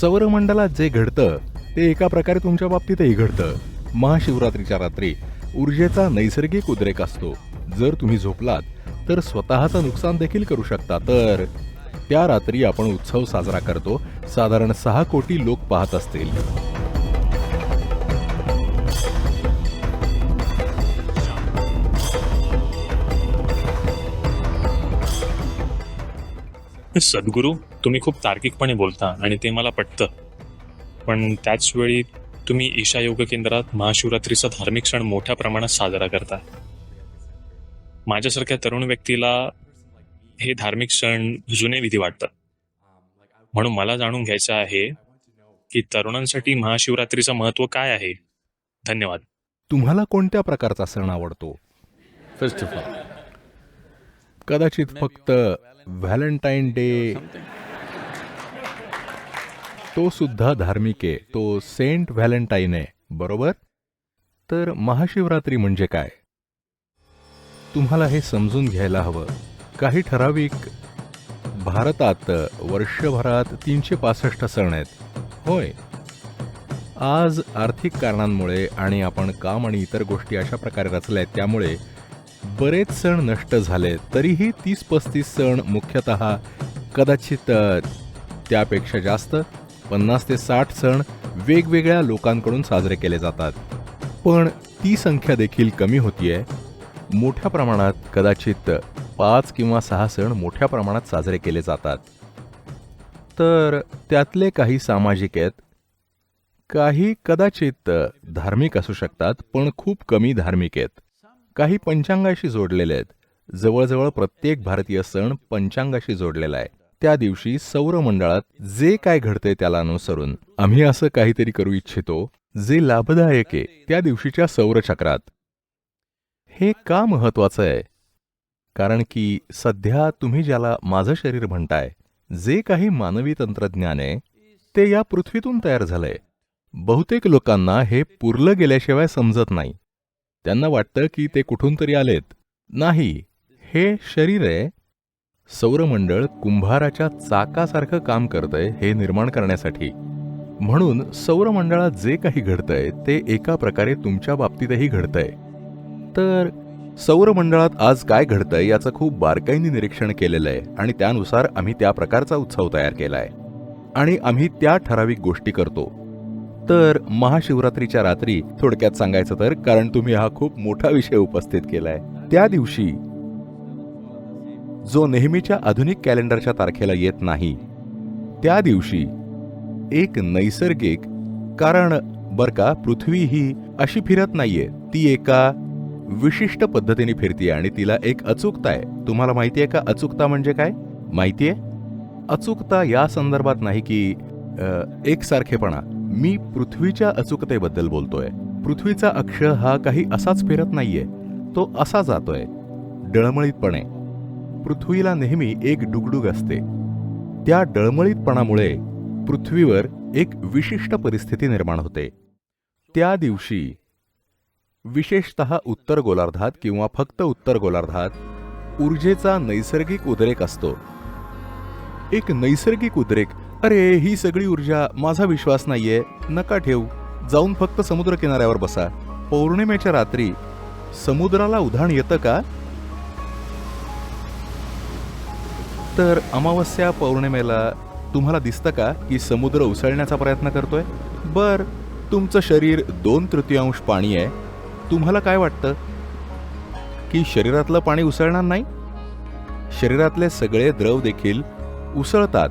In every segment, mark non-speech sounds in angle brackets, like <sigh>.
सौरमंडलात जे घडतं ते एका प्रकारे तुमच्या बाबतीतही घडतं. महाशिवरात्रीच्या रात्री ऊर्जेचा नैसर्गिक उद्रेक असतो. जर तुम्ही झोपलात तर स्वतःचं नुकसान देखील करू शकता. तर त्या रात्री आपण उत्सव साजरा करतो. साधारण सहा कोटी लोक पाहत असतील. सद्गुरू तुम्ही खूप तार्किकपणे बोलता आणि ते मला पटतं. पण त्याच वेळी तुम्ही ईशा योग केंद्रात महाशिवरात्रीचा धार्मिक सण मोठ्या प्रमाणात साजरा करता. माझ्यासारख्या तरुण व्यक्तीला हे धार्मिक सण जुने विधी वाटतात. म्हणून मला जाणून घ्यायचं आहे की तरुणांसाठी महाशिवरात्रीचं महत्त्व काय आहे? धन्यवाद. तुम्हाला कोणत्या प्रकारचा सण आवडतो? First of all, कदाचित फक्त व्हॅलेंटाईन डे तो सुद्धा धार्मिक आहे तो सेंट व्हॅलेंटाईन आहे बरोबर? तर महाशिवरात्री म्हणजे काय? तुम्हाला हे समजून घ्यायला हवं. काही ठराविक भारतात वर्षभरात तीनशे पासष्ट सण आहेत. होय. आज आर्थिक कारणांमुळे आणि आपण काम आणि इतर गोष्टी अशा प्रकारे रचल्या आहेत त्यामुळे बरेच सण नष्ट झाले तरीही तीस पस्तीस सण मुख्यतः कदाचित त्यापेक्षा जास्त पन्नास ते साठ सण वेगवेगळ्या लोकांकडून साजरे केले जातात. पण ती संख्या देखील कमी होतीये. मोठ्या प्रमाणात कदाचित पाच किंवा सहा सण मोठ्या प्रमाणात साजरे केले जातात. तर त्यातले काही सामाजिक आहेत. काही कदाचित धार्मिक असू शकतात पण खूप कमी धार्मिक आहेत. काही पंचांगाशी जोडलेले आहेत. जवळजवळ प्रत्येक भारतीय सण पंचांगाशी जोडलेला आहे. त्या दिवशी सौरमंडळात जे काय घडतंय त्याला अनुसरून आम्ही असं काहीतरी करू इच्छितो जे लाभदायक आहे त्या दिवशीच्या सौरचक्रात हे का महत्वाचं आहे? कारण की सध्या तुम्ही ज्याला माझं शरीर म्हणताय जे काही मानवी तंत्रज्ञान आहे ते या पृथ्वीतून तयार झालंय. बहुतेक लोकांना हे पुरलं गेल्याशिवाय समजत नाही. त्यांना वाटतं की ते कुठून तरी आलेत. नाही हे शरीर आहे सौरमंडळ कुंभाराच्या चाकासारखं काम करतंय हे निर्माण करण्यासाठी. म्हणून सौरमंडळात जे काही घडतंय ते एका प्रकारे तुमच्या बाबतीतही घडतंय. तर सौरमंडळात आज काय घडतंय याचं खूप बारकाईने निरीक्षण केलेलं आहे आणि त्यानुसार आम्ही त्या प्रकारचा उत्सव तयार केलाय. आणि आम्ही त्या ठराविक गोष्टी करतो. तर महाशिवरात्रीच्या रात्री थोडक्यात सांगायचं तर कारण तुम्ही हा खूप मोठा विषय उपस्थित केलाय. त्या दिवशी जो नेहमीच्या आधुनिक कॅलेंडरच्या तारखेला येत नाही त्या दिवशी एक नैसर्गिक कारण बर का पृथ्वी ही अशी फिरत नाहीये. ती एका विशिष्ट पद्धतीने फिरतीये आणि तिला एक अचूकता आहे. तुम्हाला माहिती आहे का अचूकता म्हणजे काय? माहितीये अचूकता या संदर्भात नाही की एकसारखेपणा. मी पृथ्वीच्या अचूकतेबद्दल बोलतोय. पृथ्वीचा अक्ष हा काही असाच फिरत नाहीये. तो असा जातोय. डळमळीतपणे. पृथ्वीला नेहमी एक डुगडुग असते. त्या डळमळीतपणामुळे पृथ्वीवर एक विशिष्ट परिस्थिती निर्माण होते. त्या दिवशी विशेषत उत्तर गोलार्धात किंवा फक्त उत्तर गोलार्धात ऊर्जेचा नैसर्गिक उद्रेक असतो. एक नैसर्गिक उद्रेक अरे ही सगळी ऊर्जा माझा विश्वास नाहीये नका ठेवू जाऊन फक्त समुद्र किनाऱ्यावर बसा. पौर्णिमेच्या रात्री समुद्राला उधाण येतं का? तर अमावस्या पौर्णिमेला तुम्हाला दिसतं का की समुद्र उसळण्याचा प्रयत्न करतोय? बर तुमचं शरीर दोन तृतीयांश पाणी आहे. तुम्हाला काय वाटतं? की शरीरातलं पाणी उसळणार नाही? शरीरातले सगळे द्रव देखील उसळतात.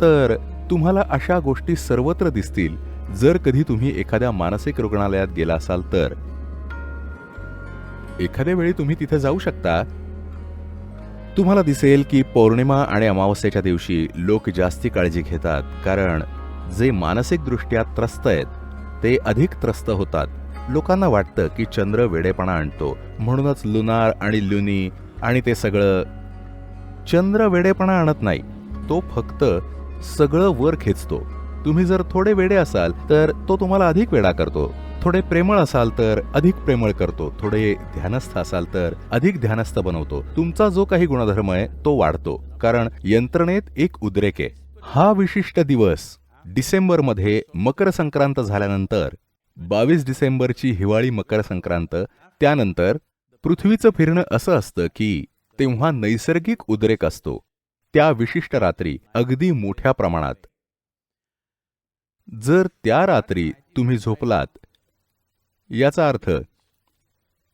तर तुम्हाला अशा गोष्टी सर्वत्र दिसतील. जर कधी तुम्ही एखाद्या मानसिक रुग्णालयात गेला असाल तर. एखाद्या वेळी तुम्ही तिथे जाऊ शकता. तुम्हाला दिसेल की पौर्णिमा आणि अमावस्येच्या दिवशी लोक जास्ती काळजी घेतात कारण जे मानसिकदृष्ट्या त्रस्त आहेत ते अधिक त्रस्त होतात. लोकांना वाटतं की चंद्र वेडेपणा आणतो. म्हणूनच लुनार आणि लुनी आणि ते सगळं चंद्र वेडेपणा आणत नाही. तो फक्त सगळं वर खेचतो. तुम्ही जर थोडे वेडे असाल तर तो तुम्हाला अधिक वेडा करतो. थोडे प्रेमळ असाल तर अधिक प्रेमळ करतो थोडे ध्यानस्थ असाल तर अधिक ध्यानस्थ बनवतो. तुमचा जो काही गुणधर्म आहे तो वाढतो. कारण यंत्रणेत एक उद्रेक आहे. हा विशिष्ट दिवस डिसेंबरमध्ये मकर संक्रांत झाल्यानंतर बावीस डिसेंबरची हिवाळी मकर संक्रांत त्यानंतर पृथ्वीचं फिरणं असं असतं की तेव्हा नैसर्गिक उद्रेक असतो. त्या विशिष्ट रात्री अगदी मोठ्या प्रमाणात. जर त्या रात्री तुम्ही झोपलात याचा अर्थ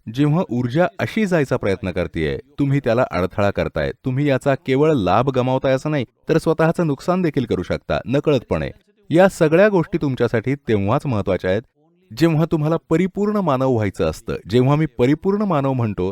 जेव्हा ऊर्जा अशी जायचा प्रयत्न करतेय तुम्ही त्याला अडथळा करताय तुम्ही याचा केवळ लाभ गमावताय असं नाही तर स्वतःचं नुकसान देखील करू शकता नकळतपणे. या सगळ्या गोष्टी तुमच्यासाठी तेव्हाच महत्त्वाच्या आहेत जेव्हा तुम्हाला परिपूर्ण मानव व्हायचं असतं. जेव्हा मी परिपूर्ण मानव म्हणतो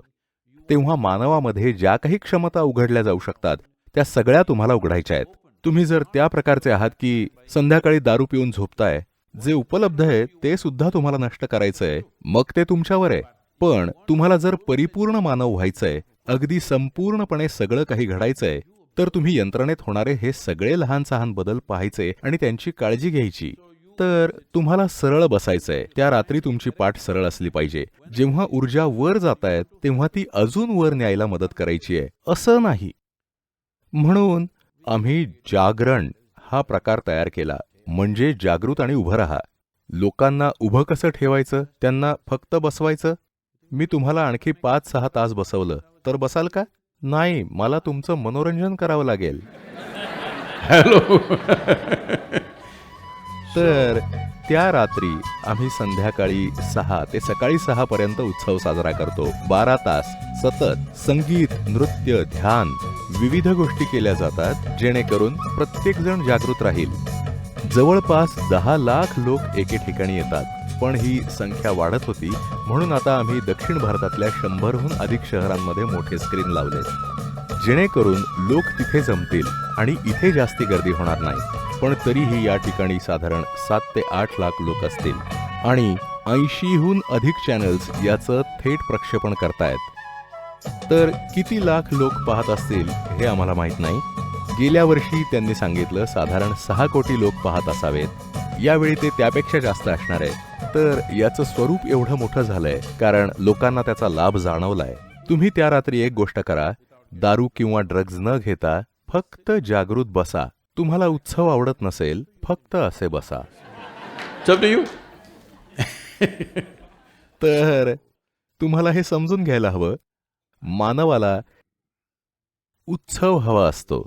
तेव्हा मानवामध्ये ज्या काही क्षमता उघडल्या जाऊ शकतात त्या सगळ्या तुम्हाला उघडायच्या आहेत. तुम्ही जर त्या प्रकारचे आहात की संध्याकाळी दारू पिऊन झोपताय जे उपलब्ध आहे ते सुद्धा तुम्हाला नष्ट करायचंय. मग ते तुमच्यावर आहे. पण तुम्हाला जर परिपूर्ण मानव व्हायचंय अगदी संपूर्णपणे सगळं काही घडायचंय तर तुम्ही यंत्रणेत होणारे हे सगळे लहान सहान बदल पाहायचे आणि त्यांची काळजी घ्यायची. तर तुम्हाला सरळ बसायचंय. त्या रात्री तुमची पाठ सरळ असली पाहिजे. जेव्हा ऊर्जा वर जात आहेत तेव्हा ती अजून वर न्यायला मदत करायची आहे. असं नाही. म्हणून आम्ही जागरण हा प्रकार तयार केला. म्हणजे जागृत आणि उभं राहा. लोकांना उभं कसं ठेवायचं? त्यांना फक्त बसवायचं? मी तुम्हाला आणखी पाच सहा तास बसवलं. तर बसाल का? नाही मला तुमचं मनोरंजन करावं लागेल. Hello. तर त्या रात्री आम्ही संध्याकाळी सहा ते सकाळी सहा पर्यंत उत्सव साजरा करतो. बारा तास सतत संगीत नृत्य ध्यान विविध गोष्टी केल्या जातात जेणेकरून प्रत्येक जण जागृत राहील. जवळपास दहा लाख लोक एके ठिकाणी येतात. पण ही संख्या वाढत होती म्हणून आता आम्ही दक्षिण भारतातल्या शंभरहून अधिक शहरांमध्ये मोठे स्क्रीन लावले जेणेकरून लोक तिथे जमतील आणि इथे जास्ती गर्दी होणार नाही. पण तरीही या ठिकाणी साधारण सात ते आठ लाख लोक असतील. आणि ऐंशीहून अधिक चॅनल्स याचं थेट प्रक्षेपण करतायत. तर किती लाख लोक पाहत असतील हे आम्हाला माहीत नाही. गेल्या वर्षी त्यांनी सांगितलं साधारण सहा कोटी लोक पाहत असावेत. यावेळी ते त्यापेक्षा जास्त असणार आहे तर याचं स्वरूप एवढं मोठं झालंय कारण लोकांना त्याचा लाभ जाणवलाय. तुम्ही त्या रात्री एक गोष्ट करा दारू किंवा ड्रग्ज न घेता फक्त जागृत बसा. तुम्हाला उत्सव आवडत नसेल फक्त असे बसा. <laughs> तर तुम्हाला हे समजून घ्यायला हवं मानवाला उत्सव हवा असतो.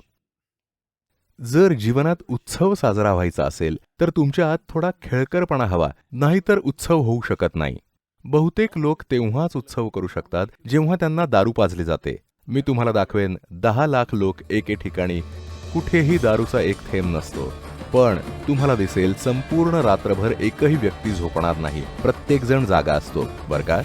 जर जीवनात उत्सव साजरा व्हायचा असेल तर तुमच्या आत थोडा खेळकरपणा हवा नाहीतर उत्सव होऊ शकत नाही. बहुतेक लोक तेव्हाच उत्सव करू शकतात जेव्हा त्यांना दारू पाजली जाते. मी तुम्हाला दाखवेन दहा लाख लोक एके ठिकाणी कुठेही दारूचा एक थेंब नसतो. पण तुम्हाला दिसेल संपूर्ण रात्रभर एकही व्यक्ती झोपणार नाही. प्रत्येकजण जागा असतो बर का?